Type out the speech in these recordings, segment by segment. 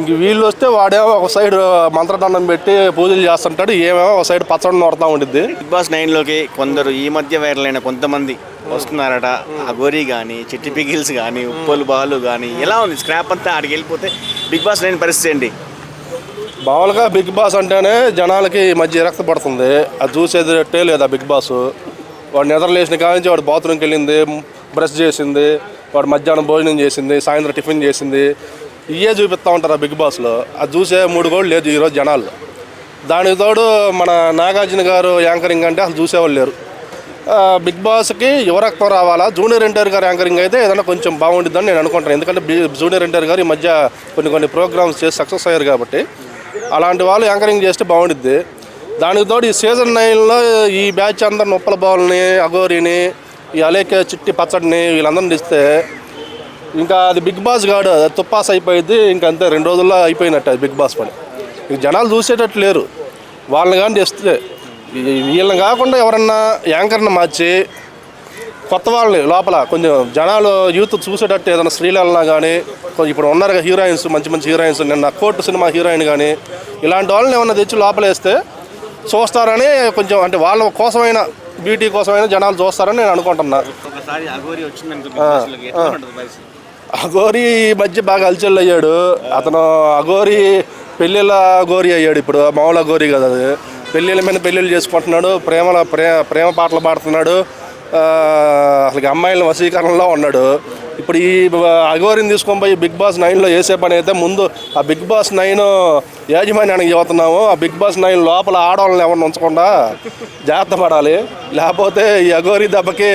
ఇంక వీళ్ళు వస్తే వాడేమో ఒక సైడ్ మంత్రదండం పెట్టి పూజలు చేస్తుంటాడు ఏమేమో ఒక సైడ్ పచ్చడి నోడుతూ ఉండిద్ది. బిగ్ బాస్ నైన్లోకి కొందరు ఈ మధ్య వైరల్ అయిన కొంతమంది వస్తున్నారట. అగోరి కానీ చిట్టి పిగిల్స్ కానీ ఉప్పలు బాలు కానీ ఎలా ఉంది? స్క్రాప్ అంతా ఆడికి వెళ్ళిపోతే బిగ్ బాస్ నైన్ పరిస్థితి ఏంటి? మామూలుగా బిగ్ బాస్ అంటేనే జనాలకి మధ్య రక్త పడుతుంది. అది చూసేది రెట్టే లేదు ఆ బిగ్ బాస్. వాడు నిద్ర లేచిన కాడ నుంచి వాడు బాత్రూమ్కి వెళ్ళింది బ్రష్ చేసింది వాడు మధ్యాహ్నం భోజనం చేసింది సాయంత్రం టిఫిన్ చేసింది ఇవే చూపిస్తూ ఉంటారు ఆ బిగ్ బాస్లో. అది చూసే మూడు కోళ్ళు లేదు ఈరోజు జనాలు. దానికి తోడు మన నాగార్జున గారు యాంకరింగ్ అంటే అసలు చూసేవాళ్ళు లేరు. బిగ్ బాస్కి యువరక్తం రావాలా? జూనియర్ ఎన్టీఆర్ గారు యాంకరింగ్ అయితే ఏదైనా కొంచెం బాగుంటుందని నేను అనుకుంటాను. ఎందుకంటే జూనియర్ ఎన్టీఆర్ గారు ఈ మధ్య కొన్ని కొన్ని ప్రోగ్రామ్స్ చేసి సక్సెస్ అయ్యారు కాబట్టి అలాంటి వాళ్ళు యాంకరింగ్ చేస్తే బాగుండిద్ది. దానికి తోడు ఈ సీజన్ నైన్లో ఈ బ్యాచ్ అందరు నొప్పల బాల్ని అగోరిని ఈ అలేకే చిట్టి పచ్చడిని వీళ్ళందరిని ఇస్తే ఇంకా అది బిగ్ బాస్ కాడు తుప్పాస్ అయిపోయింది ఇంకా అంతే రెండు రోజుల్లో అయిపోయినట్టు అది బిగ్ బాస్ పని. ఇక జనాలు చూసేటట్టు లేరు. వాళ్ళని కానీ తెస్తే వీళ్ళని కాకుండా ఎవరన్నా యాంకర్ని మార్చి కొత్త వాళ్ళని లోపల కొంచెం జనాలు యూత్ చూసేటట్టు ఏదైనా శ్రీలలన కానీ కొంచెం ఇప్పుడు ఉన్నారు హీరోయిన్స్ మంచి మంచి హీరోయిన్స్ నిన్న కోర్టు సినిమా హీరోయిన్ కానీ ఇలాంటి వాళ్ళని ఏమన్నా తెచ్చి లోపలేస్తే చూస్తారని కొంచెం అంటే వాళ్ళ కోసమైన బ్యూటీ కోసమైనా జనాలు చూస్తారని నేను అనుకుంటున్నా. అఘోరి ఈ మధ్య బాగా అలచల్ అయ్యాడు. అతను అఘోరి పెళ్ళిళ్ళ అఘోరి అయ్యాడు ఇప్పుడు మామూలు అఘోరి కదా అది. పెళ్ళిళ్ళ మీద పెళ్ళిళ్ళు చేసుకుంటున్నాడు ప్రేమల ప్రేమ ప్రేమ పాటలు పాడుతున్నాడు అసలు అమ్మాయిల వశీకరణలో ఉన్నాడు. ఇప్పుడు ఈ అఘోరిని తీసుకొని పోయి బిగ్ బాస్ నైన్లో వేసే పని అయితే ముందు ఆ బిగ్ బాస్ నైన్ యాజమాన్యానికి చదువుతున్నాము ఆ బిగ్ బాస్ నైన్ లోపల ఆడవాళ్ళని ఎవరిని ఉంచకుండా జాగ్రత్త పడాలి. లేకపోతే ఈ అఘోరి దెబ్బకి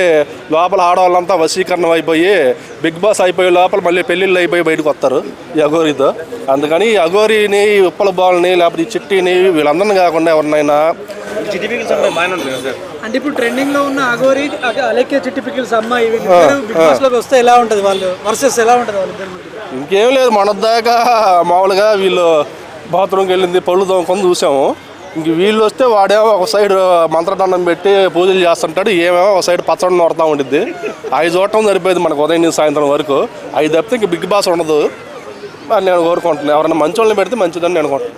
లోపల ఆడవాళ్ళంతా వశీకరణం అయిపోయి బిగ్ బాస్ అయిపోయే లోపల మళ్ళీ పెళ్ళిళ్ళు అయిపోయి బయటకు వస్తారు ఈ అఘోరితో. అందుకని ఈ అఘోరిని ఉప్పల బాల్ని లేకపోతే ఈ చిట్టిని వీళ్ళందరినీ కాకుండా ఎవరినైనా చిట్టి పిగిల్స్ అమ్మాయి బాగానే ఉంటుంది కదా సార్. అంటే ఇప్పుడు ట్రెండింగ్లో ఉన్న అగోరి అగ- అలెక్కే చిట్టి పికిల్స్ అమ్మాయి బిగ్ బాస్లోకి వస్తే ఎలా ఉంటది వాళ్ళు? వర్సెస్ ఎలా ఉంటది వాళ్ళిద్దరు ఇంకేం లేదు మొన్నదాకా మామూలుగా వీళ్ళు బాత్రూమ్కి వెళ్ళింది పళ్ళు తోముకొని చూసాము. ఇంక వీళ్ళు వస్తే వాడేమో ఒక సైడ్ మంత్రదండం పెట్టి పూజలు చేస్తుంటాడు ఏమేమో ఒక సైడ్ పచ్చడి నోడుతూ ఉండిద్ది. అవి చూడటం సరిపోయింది మనకు ఉదయం నుంచి సాయంత్రం వరకు. అవి తప్పితే ఇంక బిగ్ బాస్ ఉండదు. అని నేను కోరుకుంటున్నాను ఎవరైనా మంచి వాళ్ళని పెడితే మంచిదని నేను అనుకుంటున్నాను